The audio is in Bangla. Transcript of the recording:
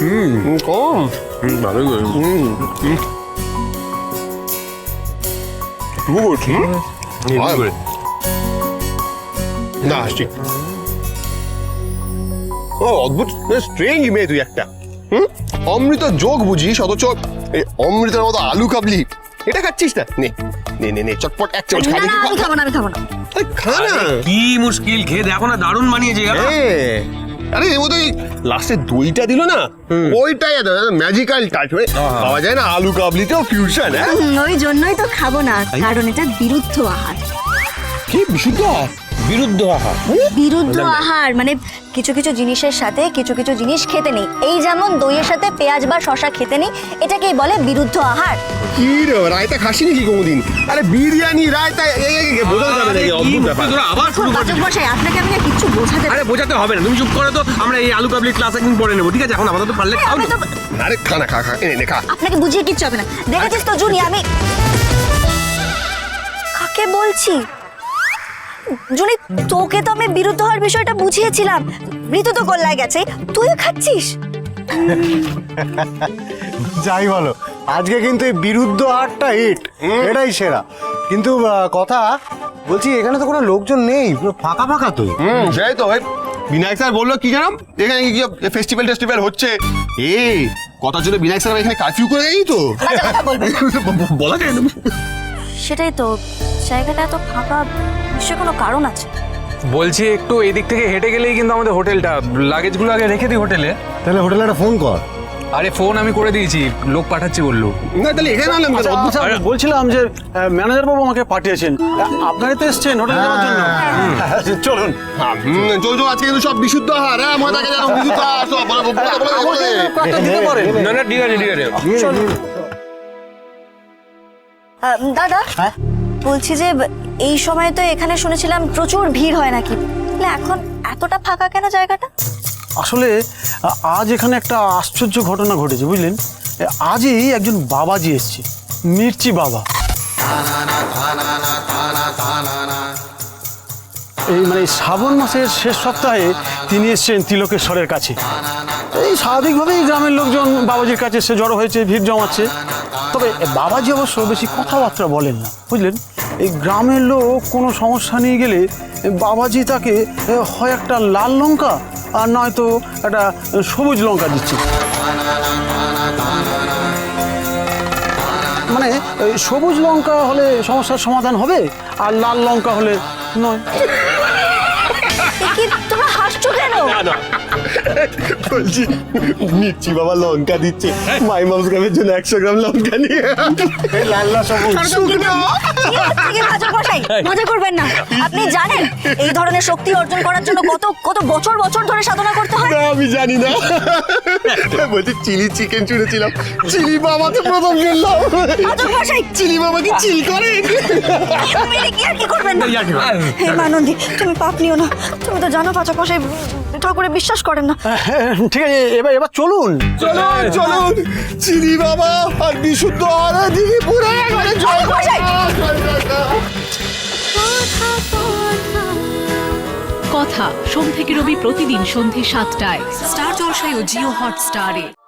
হুম কম হুম, ভালোই করে হুম হুম। শুরু করছি হেভি করে। না আসছি ও অদ্ভুত স্ট্রেঞ্জ মেয়ে তুই একটা হুম অমৃত যোগ বুঝিস অথচ এই অমৃতের মতো আলু কাবলি এটা খাচ্ছিস না নে নে নে নে চটপট এক চামচ খা না দেখি না আমি খাব না আমি খাব না আরে খা না কি মুশকিল খেয়ে দেখো না দারুণ বানিয়েছে। আরে এর মধ্যে লাস্টে দইটা দিল না? ওইটাই ম্যাজিক্যাল টাচ হয়ে পাওয়া যায় না আলু কাবলিতেও ফিউশন হ্যাঁ? ওই জন্যই তো খাব না কারণ এটা বিরুদ্ধ আহার। কি বিশুদ্ধ বিরুদ্ধ আহার। বিরুদ্ধ আহার মানে কিছু কিছু জিনিসের সাথে কিছু কিছু জিনিস খেতে নেই। এই যেমন দইয়ের সাথে পেঁয়াজ বা শশা খেতে নেই এটাকেই বলে বিরুদ্ধ আহার। কি রে রায়তা খাসি নাকি কোনোদিন? আরে বিরিয়ানি রায়তা এ- এ- এ- বোঝা যাবে না আরে, এই কি অদ্ভুত ব্যাপার। আবার শুরু বাচক করছিস মশাই আপনাকে আমি কিচ্ছু বোঝাতে আরে বোঝাতে হবে না তুমি চুপ করো তো আমরা এই আলু কাবলি ক্লাস একদিন পরে নেব ঠিক আছে? এখন আপাতত পারলে খাও না। আরে খা না খা খা এনে নে খা। আপনাকে বুঝিয়ে কিচ্ছু হবে না। দেখেছিস তো জুনি আমি কাকে বলছি? জুনি তোকে তো আমি বিরুদ্ধ হওয়ার বিষয়টা বুঝিয়েছিলাম। ঋতু তো গোল্লায় গেছে তুইও খাচ্ছিস? যাই বলো আজকে কিন্তু এই বিরুদ্ধ আটটা হিট এটাই সেরা। কিন্তু কথা বলছি এখানে তো কোনো লোকজন নেই পুরো ফাঁকা ফাঁকা তো। হুম সেই তো ওই বিনায়ক স্যার বলল কি জানাম এখানে কি ফেস্টিভ্যাল টেস্টিভ্যাল হচ্ছে। এ কথা ছিল বিনায়ক স্যার এখানে কারফিউ করে এই তো বলা যায় না। সেটাই তো জায়গাটা এত ফাঁকা নিশ্চয়ই কোনো কারণ আছে? বলছি একটু এদিক থেকে হেঁটে গেলেই কিন্তু আমাদের হোটেলটা লাগেজগুলো আগে রেখে দিই হোটেলে। তাহলে হোটেলে একটা ফোন কর। আরে ফোন আমি করে দিয়েছি লোক পাঠাচ্ছি বলল। না তাহলে এখানে আনলাম কেন? অদ্ভুত আচ্ছা, বলছিলাম যে ম্যানেজার বাবু আমাকে পাঠিয়েছেন। আপনারাই তো এসছেন হোটেল যাওয়ার জন্য। চলুন। হ্যাঁ, চল চল আজকে কিন্তু সব বিশুদ্ধ আহার হ্যাঁ ময়দাকে জানো বিশুদ্ধ আহার সব বলে বলে বলে বলে একটা দিতে পারেন? না না ঠিক আছে ঠিক আছে দাদা? বলছি যে এই সময় তো এখানে শুনেছিলাম প্রচুর ভিড় হয় নাকি। এখন এতটা ফাঁকা কেন জায়গাটা? আসলে আজ এখানে একটা আশ্চর্য ঘটনা ঘটেছে, বুঝলেন? আজই একজন বাবাজি এসছে, মির্চি বাবা। এই মানে শ্রাবণ মাসের শেষ সপ্তাহে তিনি এসছেন তিলকেশ্বরের কাছে। এই স্বাভাবিকভাবেই গ্রামের লোকজন বাবাজির কাছে এসে জড়ো হয়েছে, ভিড় জমাচ্ছে। তবে বাবাজি অবশ্য বেশি কথাবার্তা বলেন না, বুঝলেন? এই গ্রামের লোক কোনো সমস্যা নিয়ে গেলে বাবাজি তাকে হয় একটা লাল লঙ্কা আর নয়তো একটা সবুজ লঙ্কা দিচ্ছে। মানে সবুজ লঙ্কা হলে সমস্যার সমাধান হবে আর লাল লঙ্কা হলে নয়। হাসছো কেন? বলছি মির্চি বাবা লঙ্কা দিচ্ছে। মাই মাউস গ্রামের জন্য একশো গ্রাম লঙ্কা নিয়ে। সবুজ শুকনো। বাজক মশাই? মজা করবেন না। আপনি জানেন এই ধরনের শক্তি অর্জন করার জন্য কত কত বছর বছর ধরে সাধনা করতে হয়? না আমি জানি না। বলছি চিলি চিকেন চুড়েছিলাম চিলি বাবা তো প্রথম মশাই চিলি বাবা কি চিল করে। কি করবেন না? হে মানন্দী তুমি পাপ নিও না। তুমি তো জানো পাচক মশাই ঠাকুরে বিশ্বাস করেন না। ঠিক আছে এবার এবার চলুন। চলুন চলুন। চিনি বাবা আর বিশুদ্ধ আর দিদি পুরো একবারে জয় কথা সোম থেকে রবি প্রতিদিন সন্ধে সাতটায়। স্টার জলসায় ও জিও হটস্টারে।